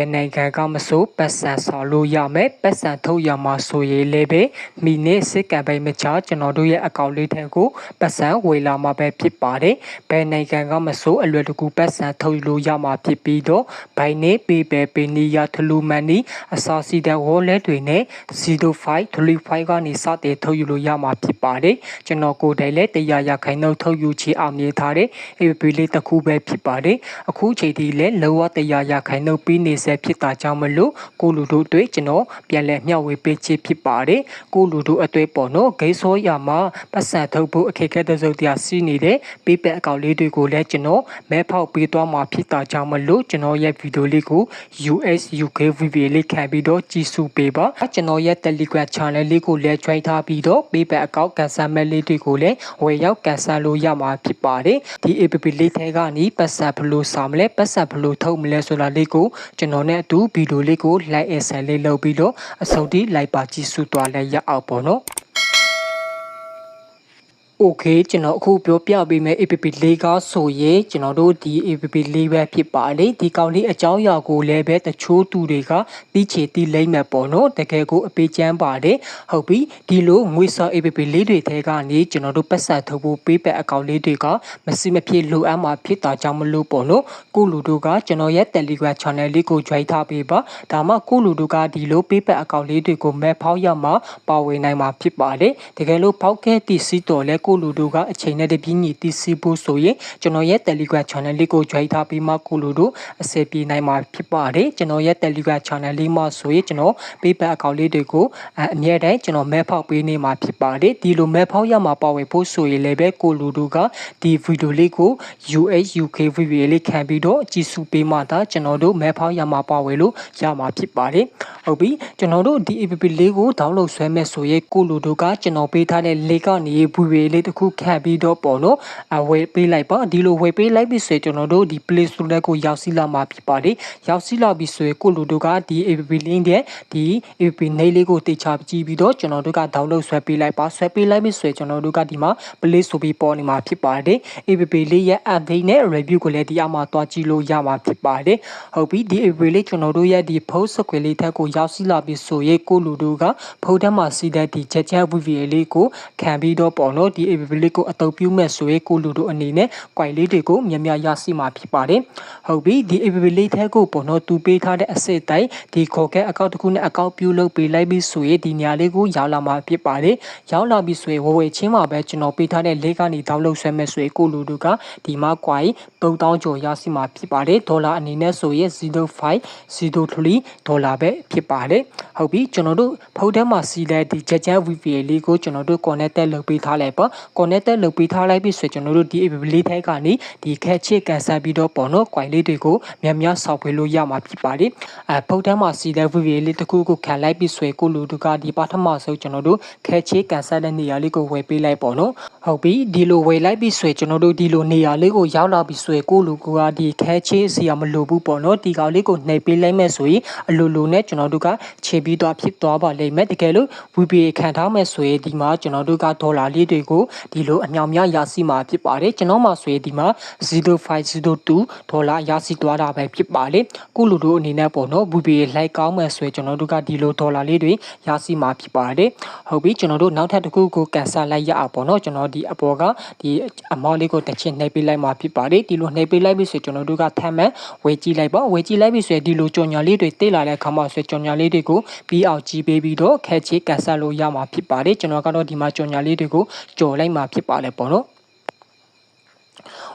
ယ်နိုင်ငံကမဆိုပတ်စံဆောင်လို့ရမယ်ပတ်စံထုတ်ရမှာဆိုရင်လည်းပဲမိနစ်စစ်ကံပိတ်မချကျွန်တော်တို့ရဲ့အကောင့်လေးထဲကိုပတ်စံဝေလာမှာပဲဖြစ်ပါတယ်ဘယ်နိုင်ငံကမဆိုအလွယ်တကူပတ်စံထုတ်လို့ရမှာဖြစ်ပြီးတော့ဘိုင်နေပေပဲပေနီယာထလူမန်နီအစာစီတဲ့ wallet တွေနဲ့0535ကနေစတဲ့ထုတ်ယူလို့ရမှာဖြစ်ပါတယ်ကျွန်တော်ကိုယ်တိုင်လည်းတရားရခိုင်နှုတ်ထုတ်ယူချေအောင်မြင်ထားတဲ့ APP လေးတစ်ခုပဲဖြစ်ပါတယ်အခုချိန်ထိလည်းလောဝတရားရခိုင်နှုတ်ပြီးနေဆဲဖြစ်တာကြောင့်မလို့ကိုလူတို့အတွက်ကျွန်တော်ပြန်လည်မျှဝေပေးချစ်ဖြစ်ပါတယ်ကိုလူတို့အတွေ့ပေါ်တော့ဂိမ်းစောရမှာပတ်စံထုတ်ဖို့အခက်အခဲတဲ့စုပ်တရားစီးနေတဲ့ပေးပက်အကောင့်လေးတွေကိုလည်းကျွန်တော်မဲဖောက်ပေးသွားမှာဖြစ်တာကြောင့်မလို့ကျွန်တော်ရဲ့ဗီဒီယိုလေးကို US UK VV လေးခံပြီးတော့ကြည့်စုပေးပါကျွန်တော်ရဲ့ Telegram Channel လေးကိုလည်း join ထားပြီးတော့ပေးပက်အကောင့်ကန်ဆယ်မဲလေးတွေကိုလည်းဝယ်ရောက်ကန်ဆယ်လို့ရမှာဖြစ်ပါတယ်ဒီ APP လေးထဲကနေပတ်စံဘလို့စာမလဲပတ်စံဘလို့ထုတ်မလဲဆိုတာလေးကိုကျွန်တော်နဲ့အတူဗီဒီယိုလေးကို like and share လေးလုပ်ပြီးတော့အဆုံးထိလိုက်ပါကြည့်စုသွားလဲရအောင်ပေါ့နော် โอเคကျွန်တော်အခုပြောပြပေးမယ် APP လေးကားဆိုရင်ကျွန်တော်တို့ဒီ APP လေးပဲဖြစ်ပါလေဒီကောင်လေးအကြောင်းအရာကိုလည်းပဲတချို့သူတွေကသိချေသိလိမ့်မယ်ပေါ့နော်တကယ်ကိုအပေးချမ်းပါတယ်ဟုတ်ပြီဒီလိုငွေစာ APP လေးတွေထဲကနေကျွန်တော်တို့ပတ်စံထုတ်ဖို့ပေးပက်အကောင့်လေးတွေကမစိမဖြစ်လိုအပ်မှာဖြစ်တာကြောင့်မလို့ပေါ့နော်ကိုလူတို့ကကျွန်တော်ရဲ့ Telegram Channel လေးကို join ထားပေးပါဒါမှကိုလူတို့ကဒီလိုပေးပက်အကောင့်လေးတွေကိုမဲဖောက်ရမှာပါဝင်နိုင်မှာဖြစ်ပါတယ်တကယ်လို့ဖောက်ခဲ့တည်စီတော်လဲ ကိုလူတို့ကအချိန်နဲ့တပြည့်ညီတည်စီဖို့ဆိုရင်ကျွန်တော်ရဲ့ Telegram Channel လေးကို join ထားပြီးမှကိုလူတို့အစပြေနိုင်မှာဖြစ်ပါတယ်ကျွန်တော်ရဲ့ Telegram Channel လေးမှာဆိုရင်ကျွန်တော် PayPal account လေးတွေကိုအမြဲတမ်းကျွန်တော်မဲဖောက်ပေးနေမှာဖြစ်ပါတယ်ဒီလိုမဲဖောက်ရမှာပါဝင်ဖို့ဆိုရင်လည်းပဲကိုလူတို့ကဒီဗီဒီယိုလေးကို US UK VPA လေးခံပြီးတော့ကြည့်စုပေးမှသာကျွန်တော်တို့မဲဖောက်ရမှာပါဝင်လို့ရမှာဖြစ်ပါတယ်ဟုတ်ပြီကျွန်တော်တို့ဒီ app လေးကို download ဆွဲမဲ့ဆိုရင်ကိုလူတို့ကကျွန်တော်ပေးထားတဲ့ link ကနေ VPA လေးတစ်ခုခံပြီးတော့ပေါ့နော်အဝယ်ပေးလိုက်ပါဒီလိုဝယ်ပေးလိုက်ပြီဆိုရင်ကျွန်တော်တို့ဒီ Play Store လေးကိုရောက်စီလာမှာဖြစ်ပါတယ်ရောက်စီလာပြီဆိုရင်ကိုလူတို့ကဒီ app link တဲ့ဒီ app နေလေးကိုတေချာကြည့်ပြီးတော့ကျွန်တော်တို့က download ဆွဲပေးလိုက်ပါဆွဲပေးလိုက်ပြီဆိုရင်ကျွန်တော်တို့ကဒီမှာ Play ဆိုပြီးပေါ်နေမှာဖြစ်ပါတယ် app လေးရဲ့ update နဲ့ review ကိုလည်းဒီအမှာသွားကြည့်လို့ရမှာဖြစ်ပါတယ်ဟုတ်ပြီဒီ app လေးကျွန်တော်တို့ရဲ့ဒီ post စကွယ်လေးထက်ကိုရောက်စီလာပြီဆိုရင်ကိုလူတို့ကဖုန်းထဲမှာစီးတဲ့ဒီချက်ချက် VPA လေးကိုခံပြီးတော့ပေါ့နော်ဒီ APP လေးကိုအသုံးပြုမဲ့ဆိုရင်ကိုလူတို့အနေနဲ့ query လေးတွေကိုမြန်မြန်ရရှိမှာဖြစ်ပါတယ်။ဟုတ်ပြီဒီ APP လေးထဲကိုပေါ်တော့သူပေးထားတဲ့အစစ်တိုင်းဒီခေါ်ကဲ account တစ်ခုနဲ့ account ပြုလုပ်ပေးလိုက်ပြီးဆိုရင်ဒီနေရာလေးကိုရောက်လာမှာဖြစ်ပါတယ်။ရောက်လာပြီးဆိုရင်ဝဝချင်းမှာပဲကျွန်တော်ပေးထားတဲ့ link ကနေ download ဆွဲမဲ့ဆိုရင်ကိုလူတို့ကဒီမှာ query 3000ကျော်ရရှိမှာဖြစ်ပါတယ်။ဒေါ်လာအနေနဲ့ဆိုရင်0503ဒေါ်လာပဲဖြစ်ပါတယ်။ဟုတ်ပြီကျွန်တော်တို့ဖုန်းထဲမှာစီလဲဒီချက်ချမ်း VPN လေးကိုကျွန်တော်တို့ connect လုပ်ပေးထားလိုက်ပေါ့ connected လုပ်ပေးထားလိုက်ပြီဆိုကျွန်တော်တို့ဒီ app လေးထဲကနေဒီခက်ချစ်ကန်ဆယ်ပြီးတော့ပေါ့နော် quite လေးတွေကိုမြန်မြန်ဆောက်ပေးလို့ရမှာဖြစ်ပါတယ်အဲဖုန်းထဲမှာစီးတဲ့ VPA လေးတစ်ခုကိုခံလိုက်ပြီးဆိုကိုလူတို့ကဒီပထမဆုံးကျွန်တော်တို့ခက်ချစ်ကန်ဆယ်တဲ့နေရာလေးကိုဝယ်ပေးလိုက်ပေါ့နော်ဟုတ်ပြီဒီလိုဝယ်လိုက်ပြီးဆိုကျွန်တော်တို့ဒီလိုနေရာလေးကိုရောက်လာပြီးဆိုကိုလူကဒီခဲချစ်စီရမလိုဘူးပေါ့နော်ဒီကောင်လေးကိုနှိပ်ပေးလိုက်မဲ့ဆိုရင်အလိုလိုနဲ့ကျွန်တော်တို့ကခြေပြီးသွားဖြစ်သွားပါလိမ့်မယ်တကယ်လို့ VPA ခံထားမဲ့ဆိုရင်ဒီမှာကျွန်တော်တို့ကဒေါ်လာလေးတွေကိုဒီလိုအမြောင်များရရှိမှာဖြစ်ပါတယ်ကျွန်တော်မှဆိုရင်ဒီမှာ0502ဒေါ်လာရရှိသွားတာပဲဖြစ်ပါလေကုလူတို့အနေနဲ့ပေါ့နော် VPA လိုက်ကောင်းမဲ့ဆိုရင်ကျွန်တော်တို့ကဒီလိုဒေါ်လာလေးတွေရရှိမှာဖြစ်ပါတယ်ဟုတ်ပြီကျွန်တော်တို့နောက်ထပ်တစ်ခုကိုကန်ဆယ်လိုက်ရအောင်ပေါ့နော်ကျွန်တော်ဒီအပေါ်ကဒီအမောင်းလေးကိုတစ်ချက်နှိပ်ပေးလိုက်မှာဖြစ်ပါတယ်ဒီလိုနှိပ်ပေးလိုက်ပြီဆိုကျွန်တော်တို့ကထမ်းမှန်ဝေကြည့်လိုက်ပါဝေကြည့်လိုက်ပြီဆိုရင်ဒီလိုကြော်ညာလေးတွေတိတ်လာတဲ့အခါမှာဆိုကြော်ညာလေးတွေကိုပြီးအောင်ကြည့်ပေးပြီးတော့ခဲချေကန်ဆယ်လို့ရမှာဖြစ်ပါတယ်ကျွန်တော်ကတော့ဒီမှာကြော်ညာလေးတွေကိုကြော်လိုက်မှာဖြစ်ပါတယ်ပေါ့နော်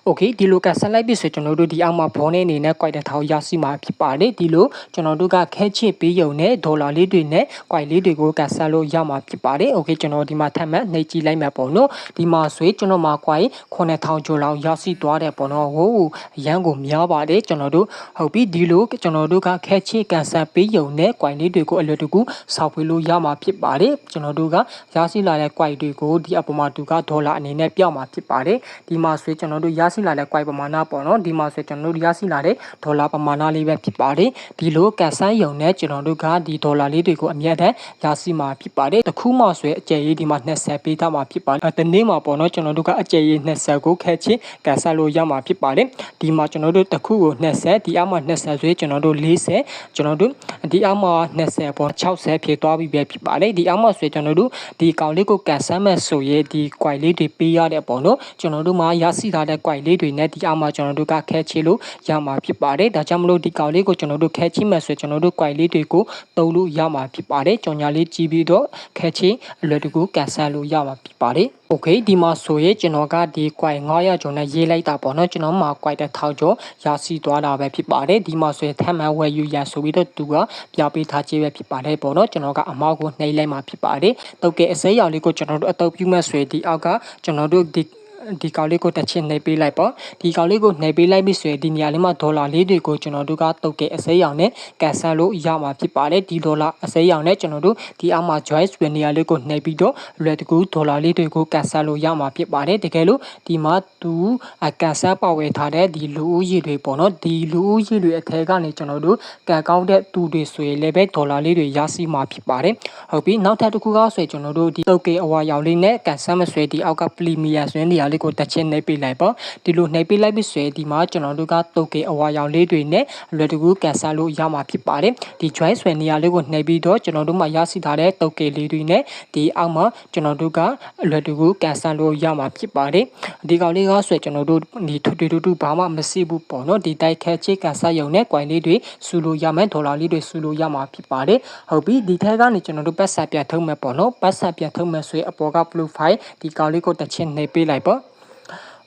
โอเคဒီလိုကဆက်လိုက်ပြီဆိုကျွန်တော်တို့ဒီအောက်မှာဘောနဲ့အနေနဲ့ quite တစ်ထောင်ရရှိမှာဖြစ်ပါတယ်ဒီလိုကျွန်တော်တို့ကခဲချစ်ပေးရုံနဲ့ဒေါ်လာလေးတွေနဲ့ quite လေးတွေကိုကဆက်လို့ရမှာဖြစ်ပါတယ်โอเคကျွန်တော်ဒီမှာထပ်မံနှိပ်ကြည့်လိုက်မှာပေါ့နော်ဒီမှာဆိုကျွန်တော်မှာ quite 9000ကျော်လောက်ရရှိသွားတယ်ပေါ့နော်ဟိုးရန်ကိုများပါတယ်ကျွန်တော်တို့ဟုတ်ပြီဒီလိုကျွန်တော်တို့ကခဲချစ်ကန်ဆယ်ပေးရုံနဲ့ quite လေးတွေကိုအလွယ်တကူစောက်ပေးလို့ရမှာဖြစ်ပါတယ်ကျွန်တော်တို့ကရရှိလာတဲ့ quite တွေကိုဒီအပေါ်မှာသူကဒေါ်လာအနေနဲ့ပြောင်းမှာဖြစ်ပါတယ်ဒီမှာဆိုကျွန်တော်တို့ ့တို့ရရှိလာတဲ့ quite ပမာဏပေါ့နော်ဒီမှာဆိုကျွန်တော်တို့ရရှိလာတဲ့ဒေါ်လာပမာဏလေးပဲဖြစ်ပါတယ်ဒီလိုကန်ဆန်းယုံနဲ့ကျွန်တော်တို့ကဒီဒေါ်လာလေးတွေကိုအမြတ်တမ်းရရှိမှာဖြစ်ပါတယ်တစ်ခုမှဆိုရင်အကျယ်ရေးဒီမှာ20ပေးထားမှာဖြစ်ပါတယ်အဲတနေ့မှာပေါ့နော်ကျွန်တော်တို့ကအကျယ်ရေး20ကိုခဲချင်းကန်ဆန်းလို့ရမှာဖြစ်ပါတယ်ဒီမှာကျွန်တော်တို့တစ်ခုကို20ဒီအောက်မှာ20ဆိုရင်ကျွန်တော်တို့40ကျွန်တော်တို့ဒီအောက်မှာ20ပေါ့60ဖြစ်သွားပြီပဲဖြစ်ပါတယ်ဒီအောက်မှာဆိုရင်ကျွန်တော်တို့ဒီကောင်လေးကိုကန်ဆန်းမဲ့ဆိုရင်ဒီ quite လေးတွေပေးရတဲ့ပေါ့နော်ကျွန်တော်တို့မှာရရှိထားတဲ့quite လေးတွေနဲ့ဒီအောက်မှာကျွန်တော်တို့ကခဲချလို့ရမှာဖြစ်ပါတယ်ဒါကြောင့်မလို့ဒီကောင်လေးကိုကျွန်တော်တို့ခဲချိမဲ့ဆိုရင်ကျွန်တော်တို့ quite လေးတွေကိုတုံးလို့ရမှာဖြစ်ပါတယ်ကြော်ညာလေးကြီးပြီးတော့ခဲချိအလွယ်တကူကန်ဆန်းလို့ရမှာဖြစ်ပါတယ်โอเคဒီမှာဆိုရင်ကျွန်တော်ကဒီ quite 900ကျော်နဲ့ရေးလိုက်တာပေါ့နော်ကျွန်တော်မှာ quite 1000ကျော်ရရှိသွားတာပဲဖြစ်ပါတယ်ဒီမှာဆိုရင်ထပ်မံဝယ်ယူရန်ဆိုပြီးတော့သူကပြပေးထားခြင်းပဲဖြစ်ပါတယ်ပေါ့နော်ကျွန်တော်ကအမောက်ကိုနှိပ်လိုက်မှာဖြစ်ပါတယ်တုတ်ကဲအစိမ်းရောင်လေးကိုကျွန်တော်တို့အတုပ်ပြုမဲ့ဆိုရင်ဒီအောက်ကကျွန်တော်တို့ဒီ ဒီကောင်လေးကိုတစ်ချက်နှိပ်ပေးလိုက်ပေါ့ဒီကောင်လေးကိုနှိပ်ပေးလိုက်ပြီဆိုရင်ဒီနေရာလေးမှာဒေါ်လာလေးတွေကိုကျွန်တော်တို့ကတုတ်ကဲအစိမ်းရောင်နဲ့ကန်ဆယ်လို့ရမှာဖြစ်ပါတယ်ဒီဒေါ်လာအစိမ်းရောင်နဲ့ကျွန်တော်တို့ဒီအောက်မှာ join ဝင်နေရာလေးကိုနှိပ်ပြီးတော့လွယ်တကူဒေါ်လာလေးတွေကိုကန်ဆယ်လို့ရမှာဖြစ်ပါတယ်တကယ်လို့ဒီမှာသူအကန်ဆယ်ပါဝယ်ထားတဲ့ဒီလူဦးရေတွေပေါ့နော်ဒီလူဦးရေတွေအထက်ကနေကျွန်တော်တို့ကန်ကောက်တဲ့သူတွေဆိုရင်လည်းပဲဒေါ်လာလေးတွေရရှိမှာဖြစ်ပါတယ်ဟုတ်ပြီနောက်ထပ်တစ်ခုကဆိုရင်ကျွန်တော်တို့ဒီတုတ်ကဲအဝါရောင်လေးနဲ့ကန်ဆယ်မဆွဲဒီအောက်ကပလီမီယာဆိုရင်နေရာလေးကိုတစ်ချက်နှိပ်ပေးလိုက်ပေါ့ဒီလိုနှိပ်ပေးလိုက်ပြီဆိုရင်ဒီမှာကျွန်တော်တို့ကတုတ်ကဲအဝါရောင်လေးတွေနဲ့အလွယ်တကူကန်ဆယ်လို့ရမှာဖြစ်ပါတယ်ဒီ join ဆွဲနေရာလေးကိုနှိပ်ပြီးတော့ကျွန်တော်တို့မှရရှိထားတဲ့တုတ်ကဲလေးတွေနဲ့ဒီအောက်မှာကျွန်တော်တို့ကအလွယ်တကူကန်ဆယ်လို့ရမှာဖြစ်ပါတယ်ဒီကောင်လေးကဆိုရင်ကျွန်တော်တို့ဒီထွေထွေတူတူဘာမှမရှိဘူးပေါ့နော်ဒီတိုက်ခဲချစ်ကန်ဆယ်ရုံနဲ့ coin လေးတွေဆူလို့ရမယ်ဒေါ်လာလေးတွေဆူလို့ရမှာဖြစ်ပါတယ်ဟုတ်ပြီဒီထဲကနေကျွန်တော်တို့ပတ်ဆက်ပြထုတ်မယ်ပေါ့နော်ပတ်ဆက်ပြထုတ်မယ်ဆိုရင်အပေါ်က blue file ဒီကောင်လေးကိုတစ်ချက်နှိပ်ပေးလိုက်ပေါ့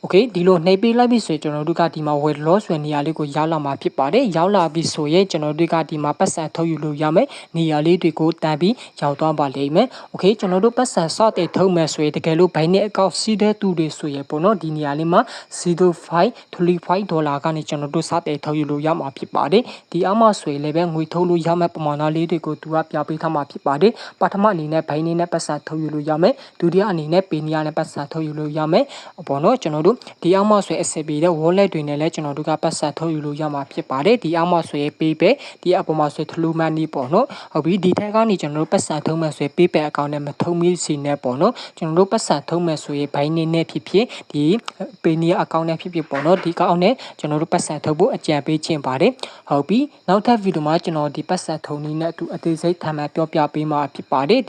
Okay ဒီလိုနှိပ်ပေးလိုက်ပြီဆိုရင်ကျွန်တော်တို့ကဒီမှာ weight loss ဆိုတဲ့နေရာလေးကိုရောက်လာမှာဖြစ်ပါတယ်ရောက်လာပြီဆိုရင်ကျွန်တော်တို့ကဒီမှာပတ်စံထုတ်ယူလို့ရမယ်နေရာလေးတွေကိုတန်ပြီးရောက်သွားပါလိမ့်မယ် Okay ကျွန်တော်တို့ပတ်စံစတဲ့ထုတ်မယ်ဆိုရင်တကယ်လို့ဘိုင်းနဲ့အကောက်စီးတဲ့သူတွေဆိုရင်ပေါ့နော်ဒီနေရာလေးမှာ0.5 ဒေါ်လာကနေကျွန်တော်တို့စတဲ့ထုတ်ယူလို့ရမှာဖြစ်ပါတယ်ဒီအမှဆိုရင်လည်းပဲငွေထုတ်လို့ရမယ့်ပမာဏလေးတွေကိုသူကပြပေးထားမှာဖြစ်ပါတယ်ပထမအနေနဲ့ဘိုင်းနေနဲ့ပတ်စံထုတ်ယူလို့ရမယ်ဒုတိယအနေနဲ့ပေနီယာနဲ့ပတ်စံထုတ်ယူလို့ရမယ်ပေါ့နော်ကျွန်တော်တို့ဒီအောက်မှာဆိုရင် SCP တဲ့ wallet တွေနဲ့လည်းကျွန်တော်တို့ကပတ်ဆက်ထုတ်ယူလို့ရမှာဖြစ်ပါတယ်ဒီအောက်မှာဆိုရင် PayPal ဒီအပေါ်မှာဆိုရင် True Money ပေါ့နော်ဟုတ်ပြီဒီထက်ကနေကျွန်တော်တို့ပတ်ဆက်ထုတ်မယ်ဆိုရင် PayPal account နဲ့မထုံမိစီနဲ့ပေါ့နော်ကျွန်တော်တို့ပတ်ဆက်ထုတ်မယ်ဆိုရင် Binance နဲ့ဖြစ်ဖြစ်ဒီ Payoneer account နဲ့ဖြစ်ဖြစ်ပေါ့နော်ဒီ account နဲ့ကျွန်တော်တို့ပတ်ဆက်ထုတ်ဖို့အကြံပေးခြင်းပါတယ်ဟုတ်ပြီနောက်ထပ်ဗီဒီယိုမှာကျွန်တော်ဒီပတ်ဆက်ထုတ်နည်းနဲ့အတူအသေးစိတ်ထပ်မံပြောပြပေးမှာဖြစ်ပါတယ်